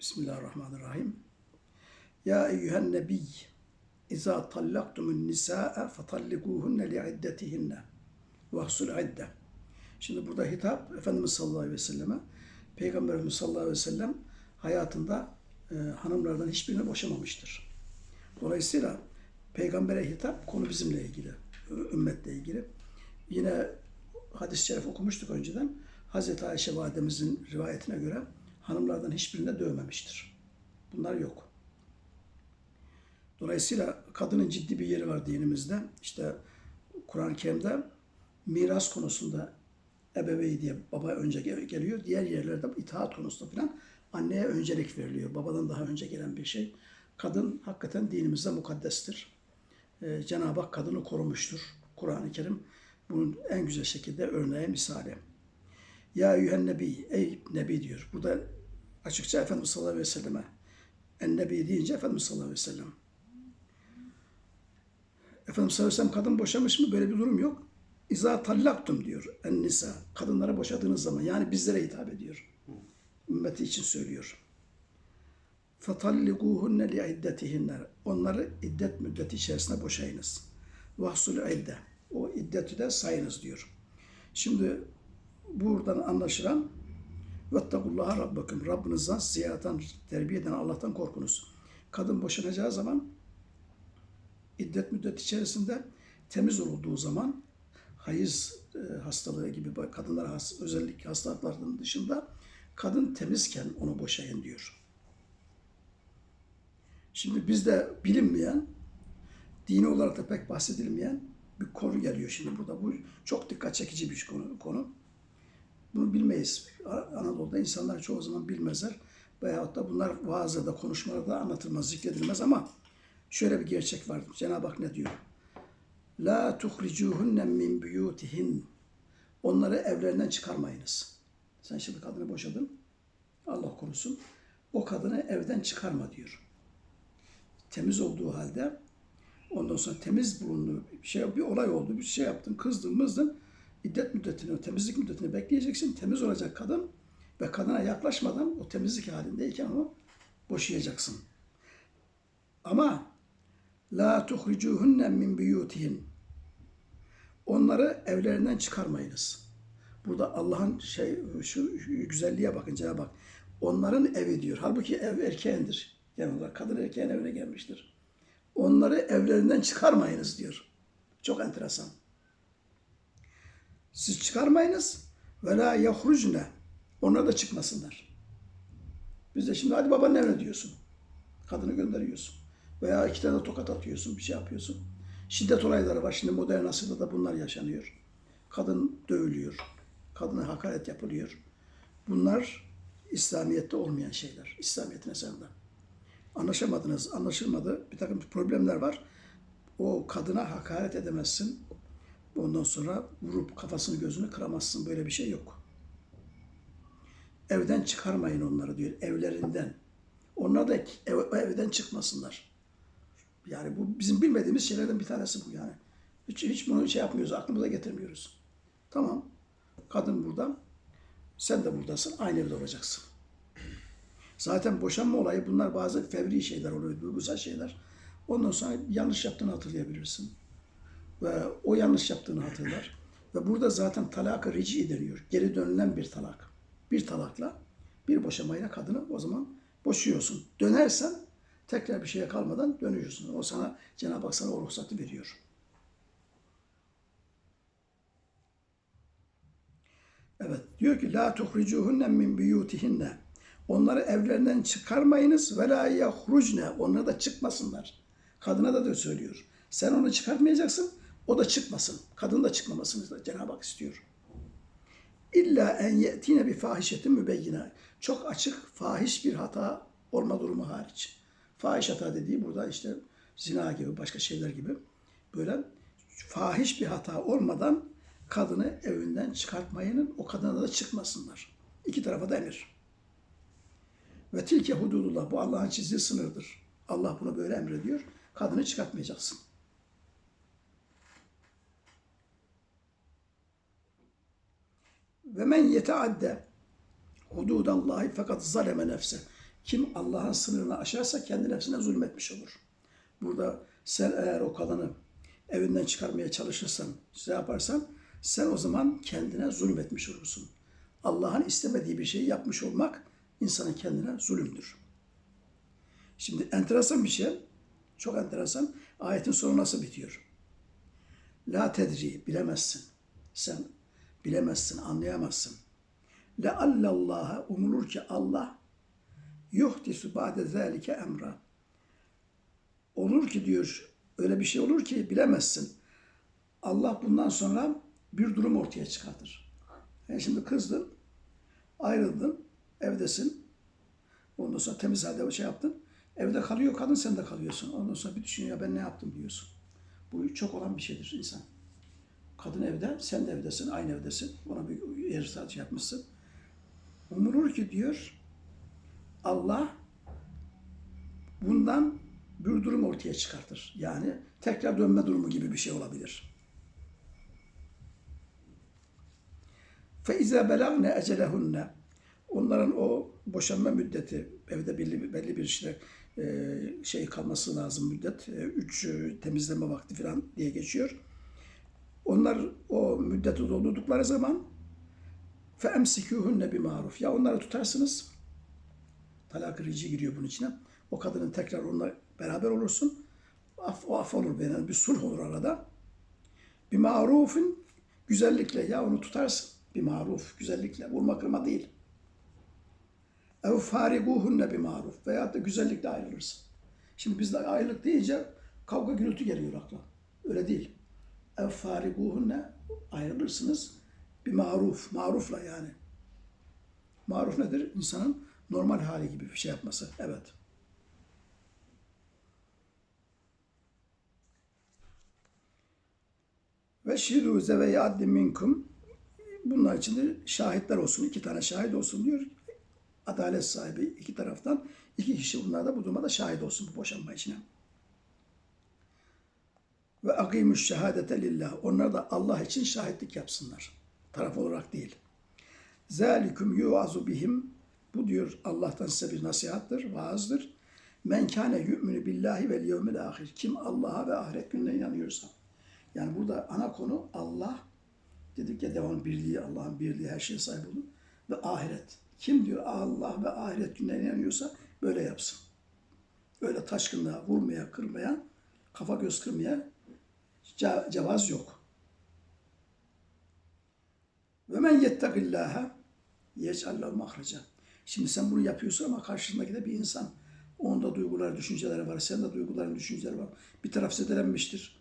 Bismillahirrahmanirrahim. Ya eyyühen nebiy, İza tallaktumun nisa'e fatallikuhunne li'iddetihinne ve husul idde. Şimdi burada hitap Efendimiz sallallahu aleyhi ve selleme. Peygamberimiz sallallahu aleyhi ve sellem hayatında e, hanımlardan hiçbirini boşamamıştır. Dolayısıyla peygambere hitap konu bizimle ilgili, ümmetle ilgili. Yine hadis-i şerif okumuştuk önceden. Hazreti Ayşe validemizin rivayetine göre hanımlardan hiçbirine dövmemiştir. Bunlar yok. Dolayısıyla kadının ciddi bir yeri var dinimizde. İşte Kur'an-ı Kerim'de miras konusunda ebeveyn diye baba önce gel- geliyor. Diğer yerlerde itaat konusunda falan anneye öncelik veriliyor. Babadan daha önce gelen bir şey. Kadın hakikaten dinimizde mukaddestir. Ee, Cenab-ı Hak kadını korumuştur. Kur'an-ı Kerim bunun en güzel şekilde örneği misali. Ya eyyühen nebi, ey nebi diyor. Burada açıkça Efendimiz sallallahu aleyhi ve selleme en nebi deyince Efendimiz sallallahu aleyhi ve sellem. Efendimiz sallallahu aleyhi ve sellem kadın boşamış mı? Böyle bir durum yok. İza tallaktum diyor en nisa. Kadınlara boşadığınız zaman yani bizlere hitap ediyor. Ümmeti için söylüyor. فَطَلِّقُوهُنَّ لِعِدَّتِهِنَّ Onları iddet müddeti içerisinde boşayınız. وَحْسُلُ idde. O iddeti de sayınız diyor. Şimdi buradan anlaşılan vettakullaha rabbakum. Rabbinizden ziyareten terbiye eden Allah'tan korkunuz. Kadın boşanacağı zaman iddet müddeti içerisinde temiz olduğu zaman hayız e, hastalığı gibi kadınlar has, özellikle hastalıklarının dışında kadın temizken onu boşayın diyor. Şimdi bizde bilinmeyen, dini olarak da pek bahsedilmeyen bir konu geliyor şimdi burada. Bu çok dikkat çekici bir konu. konu. Bunu bilmeyiz. Anadolu'da insanlar çoğu zaman bilmezler. Veyahut da bunlar vaazda, konuşmalarda anlatılmaz, zikredilmez ama şöyle bir gerçek var. Cenab-ı Hak ne diyor? La tuhricuhunne min buyutihin. Onları evlerinden çıkarmayınız. Sen şimdi kadını boşadın. Allah korusun. O kadını evden çıkarma diyor. Temiz olduğu halde ondan sonra temiz bulundu. Bir şey bir olay oldu. Bir şey yaptın, kızdın, mızdın. İddet müddetini, temizlik müddetini bekleyeceksin. Temiz olacak kadın ve kadına yaklaşmadan o temizlik halindeyken onu boşayacaksın. Ama la tuhricuhunne min buyutihin. Onları evlerinden çıkarmayınız. Burada Allah'ın şey şu güzelliğe bakın Cenab-ı. Onların evi diyor. Halbuki ev erkeğindir. Genel olarak kadın erkeğin evine gelmiştir. Onları evlerinden çıkarmayınız diyor. Çok enteresan. Siz çıkarmayınız ve la yahrucne. Onlar da çıkmasınlar. Biz de şimdi hadi babanın evine diyorsun. Kadını gönderiyorsun. Veya iki tane tokat atıyorsun, bir şey yapıyorsun. Şiddet olayları var. Şimdi modern asırda da bunlar yaşanıyor. Kadın dövülüyor. Kadına hakaret yapılıyor. Bunlar İslamiyet'te olmayan şeyler. İslamiyet'in eserinde. Anlaşamadınız, anlaşılmadı. Bir takım problemler var. O kadına hakaret edemezsin. Ondan sonra vurup kafasını gözünü kıramazsın. Böyle bir şey yok. Evden çıkarmayın onları diyor. Evlerinden. Onlar da ev, evden çıkmasınlar. Yani bu bizim bilmediğimiz şeylerden bir tanesi bu yani. Hiç, hiç bunu şey yapmıyoruz, aklımıza getirmiyoruz. Tamam. Kadın burada. Sen de buradasın. Aynı evde olacaksın. Zaten boşanma olayı bunlar bazı fevri şeyler oluyor, duygusal şeyler. Ondan sonra yanlış yaptığını hatırlayabilirsin. Ve o yanlış yaptığını hatırlar. Ve burada zaten talak-ı rici deniyor. Geri dönülen bir talak. Bir talakla, bir boşamayla kadını o zaman boşuyorsun. Dönersen tekrar bir şeye kalmadan dönüyorsun. O sana Cenab-ı Hak sana o ruhsatı veriyor. Evet diyor ki la tuhricuhunne min buyutihinne. Onları evlerinden çıkarmayınız ve la yahrucne. Onlar da çıkmasınlar. Kadına da da söylüyor. Sen onu çıkartmayacaksın. O da çıkmasın. Kadın da çıkmamasını da Cenab-ı Hak istiyor. İlla en ye'tine bir fahişetin mübeyyine. Çok açık, fahiş bir hata olma durumu hariç. Fahiş hata dediği burada işte zina gibi, başka şeyler gibi böyle fahiş bir hata olmadan kadını evinden çıkartmayının o kadına da çıkmasınlar. İki tarafa da emir. Ve tilke hududullah. Bu Allah'ın çizdiği sınırdır. Allah bunu böyle emrediyor. Kadını çıkartmayacaksın. Ve men yeteadde hududallahi fakat zaleme nefse. Kim Allah'ın sınırını aşarsa kendi nefsine zulmetmiş olur. Burada sen eğer o kadını evinden çıkarmaya çalışırsan, şey yaparsan sen o zaman kendine zulmetmiş olursun. Allah'ın istemediği bir şeyi yapmış olmak insanın kendine zulümdür. Şimdi enteresan bir şey, çok enteresan. Ayetin sonu nasıl bitiyor? La tedri, bilemezsin. Sen bilemezsin, anlayamazsın. Leallallaha umulur ki Allah yuhdisu ba'de zâlike emra. Olur ki diyor, öyle bir şey olur ki bilemezsin. Allah bundan sonra bir durum ortaya çıkartır. Yani şimdi kızdın, ayrıldın, evdesin. Ondan sonra temiz halde şey yaptın. Evde kalıyor kadın, sen de kalıyorsun. Ondan sonra bir düşünüyor, ya ben ne yaptım diyorsun. Bu çok olan bir şeydir insan. Kadın evde, sen de evdesin, aynı evdesin. Ona bir yer sadece yapmışsın. Umulur ki diyor, Allah bundan bir durum ortaya çıkartır. Yani tekrar dönme durumu gibi bir şey olabilir. فَاِذَا بَلَغْنَ اَجَلَهُنَّ Onların o boşanma müddeti, evde belli, belli bir işte e, şey kalması lazım müddet. E, üç e, temizleme vakti falan diye geçiyor. Onlar o müddeti doldurdukları zaman fe bir maruf. Ya onları tutarsınız. Talak rici giriyor bunun içine. O kadının tekrar onunla beraber olursun. Af, o af olur. Yani bir sulh olur arada. Bir marufun güzellikle ya onu tutarsın. Bir maruf güzellikle. Vurma kırma değil. Ev fariguhunne bir maruf. Veyahut da güzellikle ayrılırsın. Şimdi bizde ayrılık deyince kavga gürültü geliyor akla. Öyle değil. Ev fariguhunne ayrılırsınız bir maruf, marufla yani. Maruf nedir? İnsanın normal hali gibi bir şey yapması. Evet. Ve şiru zeveyi adli minkum bunlar için de şahitler olsun. iki tane şahit olsun diyor. Adalet sahibi iki taraftan. iki kişi bunlar da bu durumda şahit olsun bu boşanma içine. Ve akimuş şehadete lillah. Onlar da Allah için şahitlik yapsınlar. Taraf olarak değil. Zalikum yuazu bihim. Bu diyor Allah'tan size bir nasihattır, vaazdır. Men kâne yu'minu billahi vel yevmil ahir. Kim Allah'a ve ahiret gününe inanıyorsa. Yani burada ana konu Allah. Dedik ya devam birliği, Allah'ın birliği, her şeye sahip olun. Ve ahiret. Kim diyor Allah ve ahiret gününe inanıyorsa böyle yapsın. Öyle taşkınlığa, vurmaya, kırmaya, kafa göz kırmaya cevaz yok. Ve men yettegillâhe yec'allahu mahreca. Şimdi sen bunu yapıyorsun ama karşındaki de bir insan. Onun da duyguları, düşünceleri var. Senin de duyguların, düşünceleri var. Bir taraf zedelenmiştir.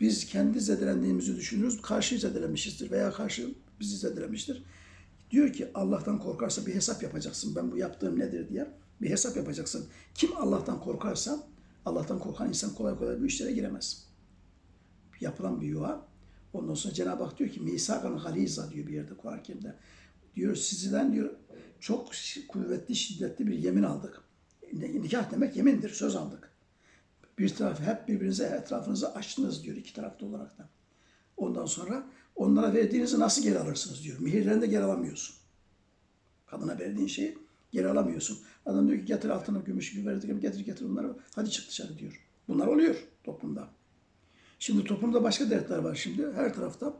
Biz kendi zedelendiğimizi düşünürüz. Karşı zedelenmişizdir veya karşı bizi zedelemiştir. Diyor ki Allah'tan korkarsa bir hesap yapacaksın. Ben bu yaptığım nedir diye bir hesap yapacaksın. Kim Allah'tan korkarsa Allah'tan korkan insan kolay kolay bu işlere giremez. Yapılan bir yuva. Ondan sonra Cenab-ı Hak diyor ki misakan galiza diyor bir yerde Kur'an-ı Kerim'de. Diyor sizden diyor çok kuvvetli şiddetli bir yemin aldık. Nikah demek yemindir, söz aldık. Bir taraf hep birbirinize etrafınızı açtınız diyor iki tarafta olarak da. Ondan sonra onlara verdiğinizi nasıl geri alırsınız diyor. Mihirlerini de geri alamıyorsun. Kadına verdiğin şeyi geri alamıyorsun. Adam diyor ki getir altını gümüş gibi verdik getir getir bunları. Hadi çık dışarı diyor. Bunlar oluyor toplumda. Şimdi toplumda başka dertler var şimdi. Her tarafta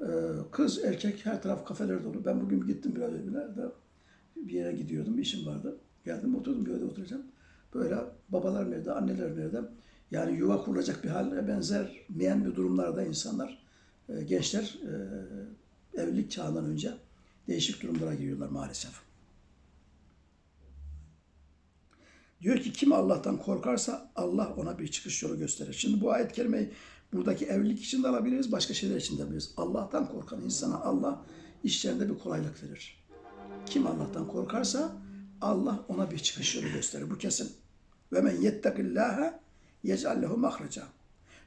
e, kız, erkek her taraf kafeler dolu. Ben bugün gittim biraz evlerde. Bir yere gidiyordum, bir işim vardı. Geldim oturdum bir yerde oturacağım. Böyle babalar nerede, anneler nerede? Yani yuva kurulacak bir hale benzermeyen bir durumlarda insanlar, e, gençler e, evlilik çağından önce değişik durumlara giriyorlar maalesef. Diyor ki kim Allah'tan korkarsa Allah ona bir çıkış yolu gösterir. Şimdi bu ayet kelimeyi buradaki evlilik için de alabiliriz, başka şeyler için de alabiliriz. Allah'tan korkan insana Allah işlerinde bir kolaylık verir. Kim Allah'tan korkarsa Allah ona bir çıkış yolu gösterir. Bu kesin. Ve men yettekillâhe yec'allehu mahreca.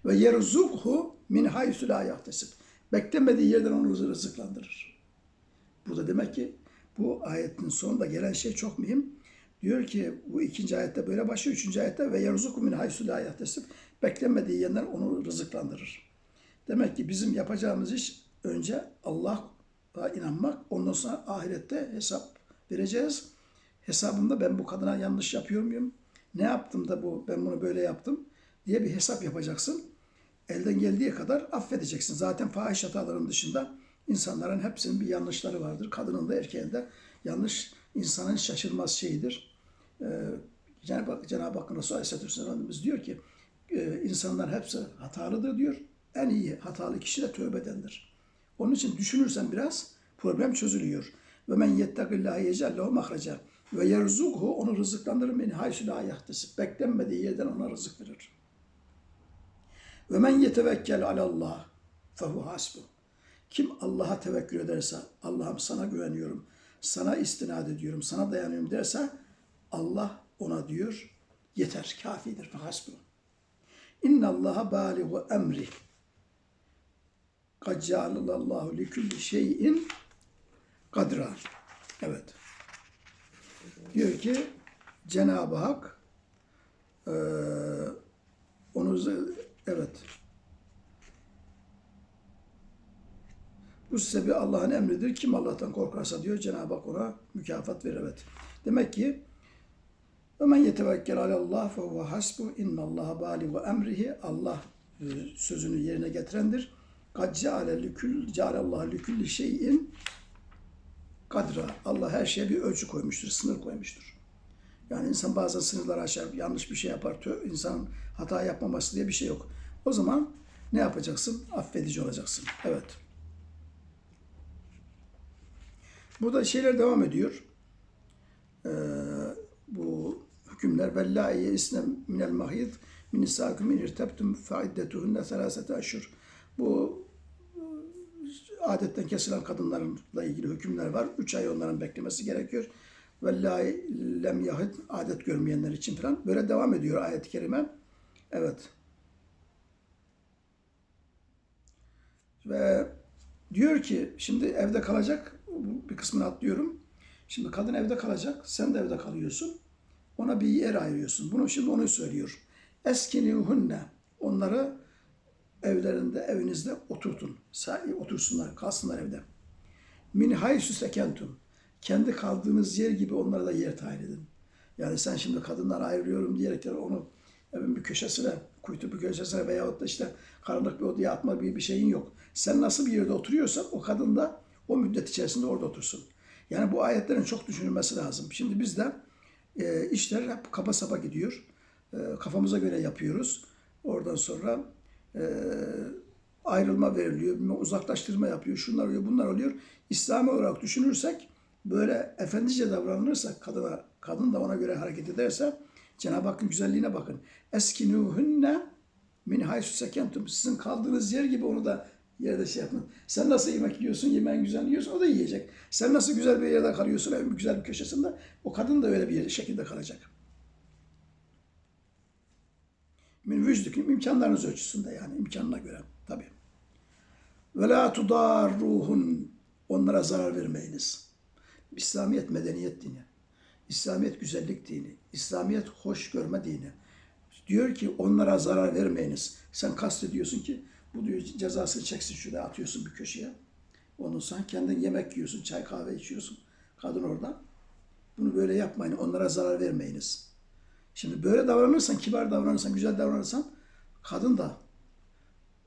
Ve yerzukhu min haysu la yahtesib. Beklemediği yerden onu rızıklandırır. Burada demek ki bu ayetin sonunda gelen şey çok mühim. Diyor ki bu ikinci ayette böyle başlıyor. Üçüncü ayette ve yerzuku min haysu la yahtesib. Beklemediği yerden onu rızıklandırır. Demek ki bizim yapacağımız iş önce Allah'a inanmak. Ondan sonra ahirette hesap vereceğiz. hesabımda ben bu kadına yanlış yapıyor muyum? Ne yaptım da bu ben bunu böyle yaptım diye bir hesap yapacaksın. Elden geldiği kadar affedeceksin. Zaten fahiş hataların dışında insanların hepsinin bir yanlışları vardır. Kadının da erkeğin de yanlış insanın şaşırmaz şeyidir. Ee, Cenab-ı Hak, Cenab-ı Hakk'ın Resulü Aleyhisselatü Vesselam Efendimiz diyor ki e, insanlar hepsi hatalıdır diyor. En iyi hatalı kişi de tövbe edendir. Onun için düşünürsen biraz problem çözülüyor. Ve men yettegillâhe yecellehu mahreca ve yerzukhu onu rızıklandırır min haysu la yahtesib. Beklenmediği yerden ona rızık verir. Ve men yetevekkel alallah fehu hasbu. Kim Allah'a tevekkül ederse, Allah'ım sana güveniyorum, sana istinad ediyorum, sana dayanıyorum derse Allah ona diyor yeter, kafidir. Fehasbu. İnna Allaha baligu emri. Kad cealallahu li kulli şeyin kadra. Evet. Diyor ki Cenab-ı Hak eee onu evet bu sebebi Allah'ın emridir. Kim Allah'tan korkarsa diyor Cenab-ı Hak ona mükafat verir. Evet. Demek ki ve men yetevekkel alallah fe huve hasbu innallaha baligu emrihi Allah e, sözünü yerine getirendir. Kad ceale likül cealallahu likulli şeyin kadra. Allah her şeye bir ölçü koymuştur, sınır koymuştur. Yani insan bazen sınırlar aşar, yanlış bir şey yapar. İnsanın hata yapmaması diye bir şey yok. O zaman ne yapacaksın? Affedici olacaksın. Evet. Burada şeyler devam ediyor. Ee, bu hükümler bellâiye isne minel mahid min nisâkum in irtebtum fe iddetuhunne selâsete aşhur. Bu e, adetten kesilen kadınlarla ilgili hükümler var. Üç ay onların beklemesi gerekiyor. Vellâhi lem yahid adet görmeyenler için falan. Böyle devam ediyor ayet-i kerime. Evet. Ve diyor ki şimdi evde kalacak bir kısmını atlıyorum. Şimdi kadın evde kalacak, sen de evde kalıyorsun. Ona bir yer ayırıyorsun. Bunu şimdi onu söylüyor. Eskinihuhunne. Onları evlerinde, evinizde oturtun. Sahi otursunlar, kalsınlar evde. Min haysu sekentum. Kendi kaldığınız yer gibi onlara da yer tayin edin. Yani sen şimdi kadınlar ayrılıyorum diyerek de onu evin bir köşesine, kuytu bir köşesine veyahut da işte karanlık bir odaya atma gibi bir şeyin yok. Sen nasıl bir yerde oturuyorsan o kadın da o müddet içerisinde orada otursun. Yani bu ayetlerin çok düşünülmesi lazım. Şimdi bizde e, işler hep kaba saba gidiyor. E, kafamıza göre yapıyoruz. Oradan sonra e, ayrılma veriliyor, uzaklaştırma yapıyor, şunlar oluyor, bunlar oluyor. İslami olarak düşünürsek, böyle efendice davranılırsa kadına, kadın da ona göre hareket ederse, Cenab-ı Hakk'ın güzelliğine bakın. Eskinuhunne min haysu sekentum. Sizin kaldığınız yer gibi onu da yerde şey yapın. Sen nasıl yemek yiyorsun, yemeğin güzel yiyorsun, o da yiyecek. Sen nasıl güzel bir yerde kalıyorsun, evin güzel bir köşesinde, o kadın da öyle bir şekilde kalacak. Min vücdüküm imkanlarınız ölçüsünde yani imkanına göre tabi. Ve la tudarruhun onlara zarar vermeyiniz. İslamiyet medeniyet dini. İslamiyet güzellik dini. İslamiyet hoş görme dini. Diyor ki onlara zarar vermeyiniz. Sen kastediyorsun ki bu diyor cezasını çeksin şuraya atıyorsun bir köşeye. Ondan sonra kendin yemek yiyorsun, çay kahve içiyorsun. Kadın orada. Bunu böyle yapmayın. Onlara zarar vermeyiniz. Şimdi böyle davranırsan, kibar davranırsan, güzel davranırsan kadın da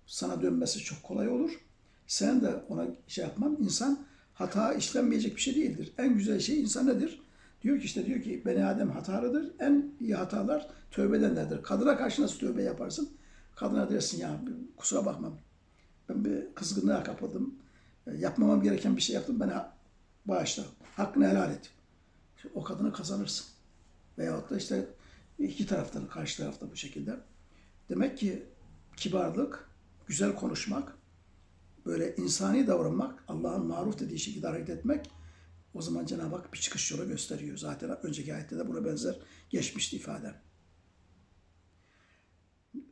sana dönmesi çok kolay olur. Sen de ona şey yapman. insan hata işlenmeyecek bir şey değildir. En güzel şey insan nedir? Diyor ki işte diyor ki beni Adem hatalıdır. En iyi hatalar tövbe edenlerdir. Kadına karşı nasıl tövbe yaparsın? Kadına dersin ya kusura bakmam. Ben bir kızgınlığa kapıldım. Yapmamam gereken bir şey yaptım. Bana bağışla. Hakkını helal et. O kadını kazanırsın. Veyahut da işte iki taraftan, karşı tarafta bu şekilde. Demek ki kibarlık, güzel konuşmak, böyle insani davranmak, Allah'ın maruf dediği şekilde hareket etmek, o zaman Cenab-ı Hak bir çıkış yolu gösteriyor. Zaten önceki ayette de buna benzer geçmişti ifade.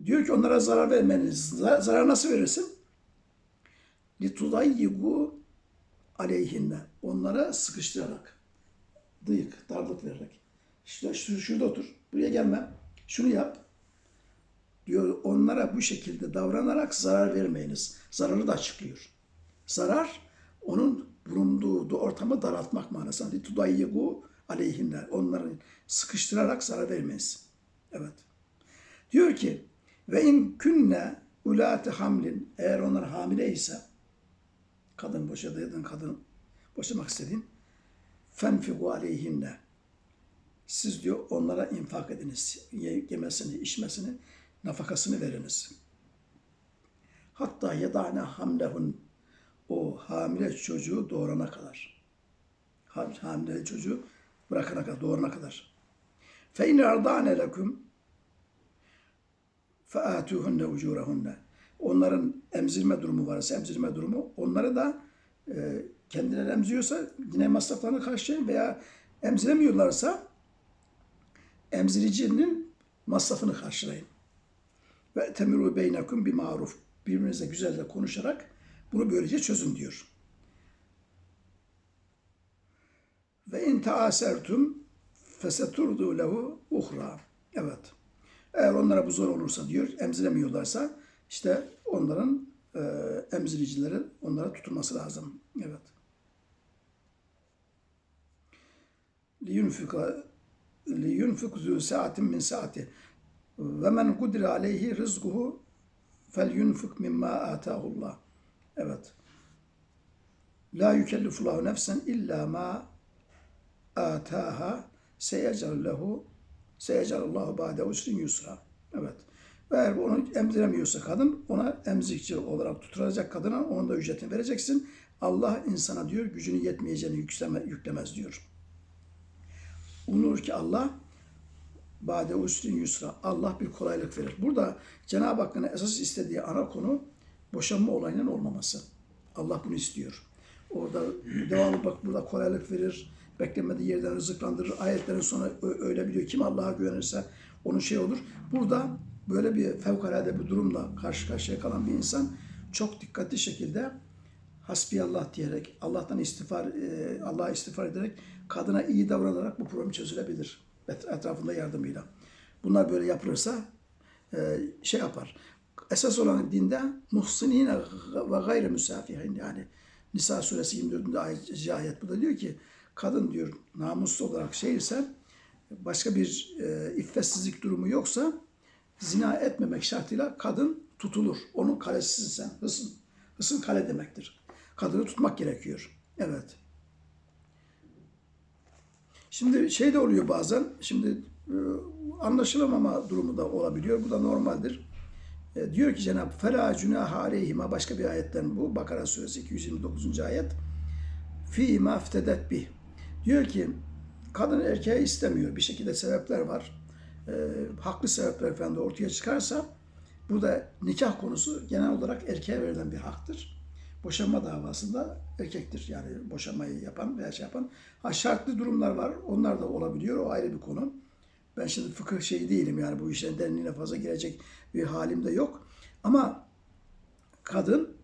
Diyor ki onlara zarar vermeniz. Zarar nasıl verirsin? Litudayyigu aleyhinne. Onlara sıkıştırarak. Dıyık, darlık vererek. İşte şurada otur. Buraya gelme. Şunu yap. Diyor onlara bu şekilde davranarak zarar vermeyiniz. Zararı da açıklıyor. Zarar onun bulunduğu ortamı daraltmak manasında. Litudayyigu aleyhinne. Onların sıkıştırarak zarar vermeyiz. Evet. Diyor ki ve in künne ulate hamlin eğer onlar hamile ise kadın boşadığın kadın boşamak istediğin fenfigu aleyhinne siz diyor onlara infak ediniz. Ye- Yemesini, içmesini, nafakasını veriniz. Hatta yedane hamlehun o hamile çocuğu doğurana kadar. Ham- Hamile çocuğu bırakana kadar, doğurana kadar. Fe in ardane lekum فَاَتُوهُنَّ اُجُورَهُنَّ Onların emzirme durumu varsa emzirme durumu onları da e, kendileri emziriyorsa yine masraflarını karşılayın veya emziremiyorlarsa emziricinin masrafını karşılayın. Ve temiru beynekum bir maruf. Birbirinizle güzelce konuşarak bunu böylece çözün diyor. Ve in taasertum feseturdu lehu uhra. Evet. Eğer onlara bu zor olursa diyor, emziremiyorlarsa işte onların e, emziricileri onlara tutulması lazım. Evet. liyunfika liyunfik zu saatin min saati ve men kudira aleyhi rizkuhu fel yunfik mimma atahullah. Evet. La yükellifullahu nefsen illa ma ataha seyecal lehu seyecalallahu ba'de usrin yusra. Evet. Ve eğer onu emziremiyorsa kadın ona emzikçi olarak tutulacak kadına onun da ücretini vereceksin. Allah insana diyor gücünü yetmeyeceğini yükleme, yüklemez diyor. Umulur ki Allah Bade usrin yusra. Allah bir kolaylık verir. Burada Cenab-ı Hakk'ın esas istediği ana konu boşanma olayının olmaması. Allah bunu istiyor. Orada devamlı bak burada kolaylık verir. Beklemediği yerden rızıklandırır. Ayetlerin sonu öyle biliyor. Kim Allah'a güvenirse onun şey olur. Burada böyle bir fevkalade bir durumla karşı karşıya kalan bir insan çok dikkatli şekilde hasbiyallah diyerek, Allah'tan istiğfar, e, Allah'a istiğfar ederek kadına iyi davranarak bu problem çözülebilir. Et- Etrafında yardımıyla. Bunlar böyle yapılırsa e, şey yapar. Esas olan dinde muhsinine ve gayri müsafihin yani Nisa suresi 24. ayet, ayet bu da diyor ki kadın diyor namuslu olarak şeyse başka bir e, iffetsizlik durumu yoksa zina etmemek şartıyla kadın tutulur. Onun kalesisin sen. Hısın. Hısın kale demektir. Kadını tutmak gerekiyor. Evet. Şimdi şey de oluyor bazen. Şimdi e, anlaşılamama durumu da olabiliyor. Bu da normaldir. E, diyor ki Cenab-ı Fela cunaha aleyhima başka bir ayetten bu. Bakara suresi 229. ayet. Fi ma iftedet bih. Diyor ki kadın erkeği istemiyor. Bir şekilde sebepler var. E, haklı sebepler da ortaya çıkarsa burada nikah konusu genel olarak erkeğe verilen bir haktır. Boşanma davasında erkektir yani boşanmayı yapan veya şey yapan. Ha şartlı durumlar var. Onlar da olabiliyor. O ayrı bir konu. Ben şimdi fıkıh şeyi değilim yani bu işlerin derinliğine fazla girecek bir halim de yok. Ama kadın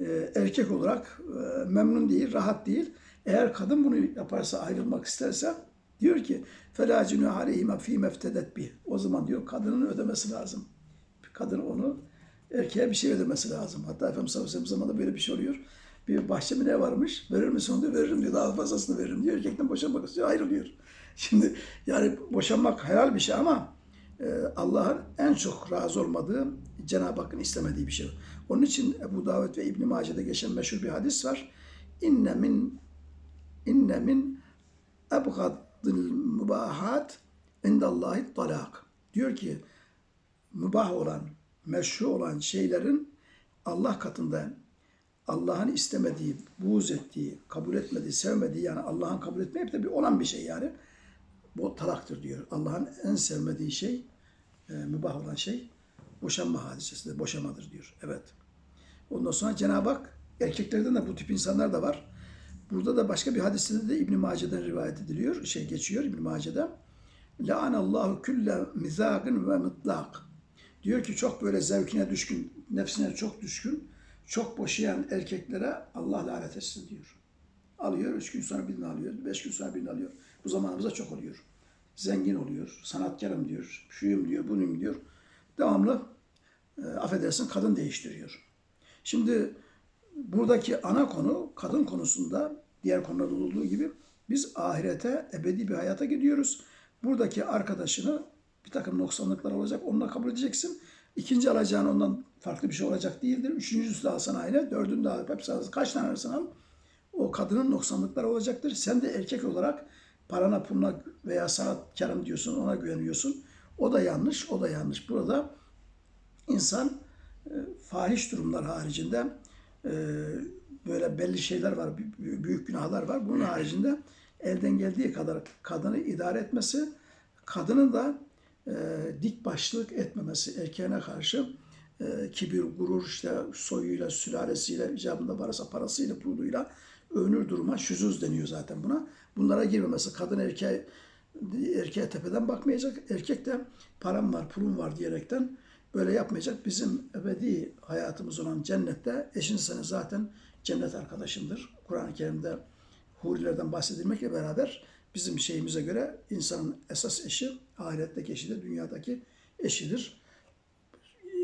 e, erkek olarak e, memnun değil, rahat değil. Eğer kadın bunu yaparsa, ayrılmak isterse diyor ki فَلَا جُنُوا عَلَيْهِمَا ف۪ي مَفْتَدَتْ بِهِ O zaman diyor kadının ödemesi lazım. Kadın onu erkeğe bir şey ödemesi lazım. Hatta Efendimiz sallallahu aleyhi ve sellem zamanında böyle bir şey oluyor. Bir bahçe mi ne varmış? Verir misin onu diyor. Veririm diyor. Daha fazlasını veririm diyor. Erkekten boşanmak istiyor. Ayrılıyor. Şimdi yani boşanmak helal bir şey ama e, Allah'ın en çok razı olmadığı Cenab-ı Hakk'ın istemediği bir şey. Onun için Ebu Davud ve İbn Mace'de geçen meşhur bir hadis var. İnne min inne min ebgadil mubahat indallahi talak. Diyor ki mübah olan, meşru olan şeylerin Allah katında Allah'ın istemediği, buğz ettiği, kabul etmediği, sevmediği yani Allah'ın kabul etmeyip de bir olan bir şey yani. Bu talaktır diyor. Allah'ın en sevmediği şey, e, mübah olan şey boşanma hadisesidir, boşamadır diyor. Evet. Ondan sonra Cenab-ı Hak erkeklerden de bu tip insanlar da var. Burada da başka bir hadiste de İbn Mace'den rivayet ediliyor, şey geçiyor İbn Mace'de. La'anallahu külle mizagın ve mutlak. Diyor ki çok böyle zevkine düşkün, nefsine çok düşkün, çok boşayan erkeklere Allah lanet etsin diyor. Alıyor, üç gün sonra birini alıyor, beş gün sonra birini alıyor. Bu zamanımızda çok oluyor. Zengin oluyor, sanatkarım diyor, şuyum diyor, bunuyum diyor. Devamlı, e, affedersin, kadın değiştiriyor. Şimdi buradaki ana konu kadın konusunda diğer konularda olduğu gibi Biz ahirete, ebedi bir hayata gidiyoruz. Buradaki arkadaşını bir takım noksanlıklar olacak, onunla kabul edeceksin. İkinci alacağın ondan farklı bir şey olacak değildir. Üçüncüsü de alsan aynı, dördüncü de al, hepsi al. Kaç tane alırsan al. O kadının noksanlıkları olacaktır. Sen de erkek olarak parana puluna veya sanatkarım diyorsun, ona güveniyorsun. O da yanlış, o da yanlış. Burada insan e, fahiş durumlar haricinde e, böyle belli şeyler var, bü- büyük günahlar var. Bunun haricinde elden geldiği kadar kadını idare etmesi, kadının da e, dik başlık etmemesi erkeğine karşı e, kibir, gurur, işte soyuyla, sülalesiyle, icabında varsa parasıyla, puluyla övünür duruma şüzuz deniyor zaten buna. Bunlara girmemesi, kadın erkeğe erkeğe tepeden bakmayacak. Erkek de param var, pulum var diyerekten böyle yapmayacak. Bizim ebedi hayatımız olan cennette eşin senin zaten cennet arkadaşındır. Kur'an-ı Kerim'de hurilerden bahsedilmekle beraber bizim şeyimize göre insanın esas eşi ahiretteki eşi de dünyadaki eşidir.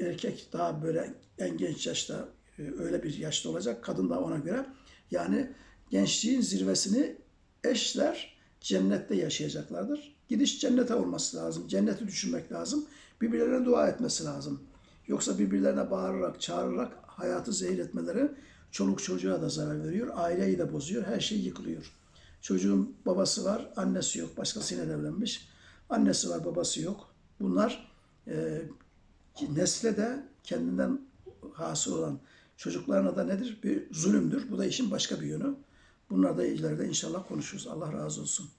Erkek daha böyle en genç yaşta e, öyle bir yaşta olacak. Kadın da ona göre. Yani gençliğin zirvesini eşler cennette yaşayacaklardır. Gidiş cennete olması lazım. Cenneti düşünmek lazım. Birbirlerine dua etmesi lazım. Yoksa birbirlerine bağırarak, çağırarak hayatı zehir etmeleri çoluk çocuğa da zarar veriyor. Aileyi de bozuyor. Her şey yıkılıyor. Çocuğun babası var, annesi yok. Başkasıyla evlenmiş. Annesi var, babası yok. Bunlar e, nesle de kendinden hasıl olan çocuklarına da nedir? Bir zulümdür. Bu da işin başka bir yönü. Bunlar da ileride inşallah konuşuruz. Allah razı olsun.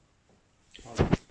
Allah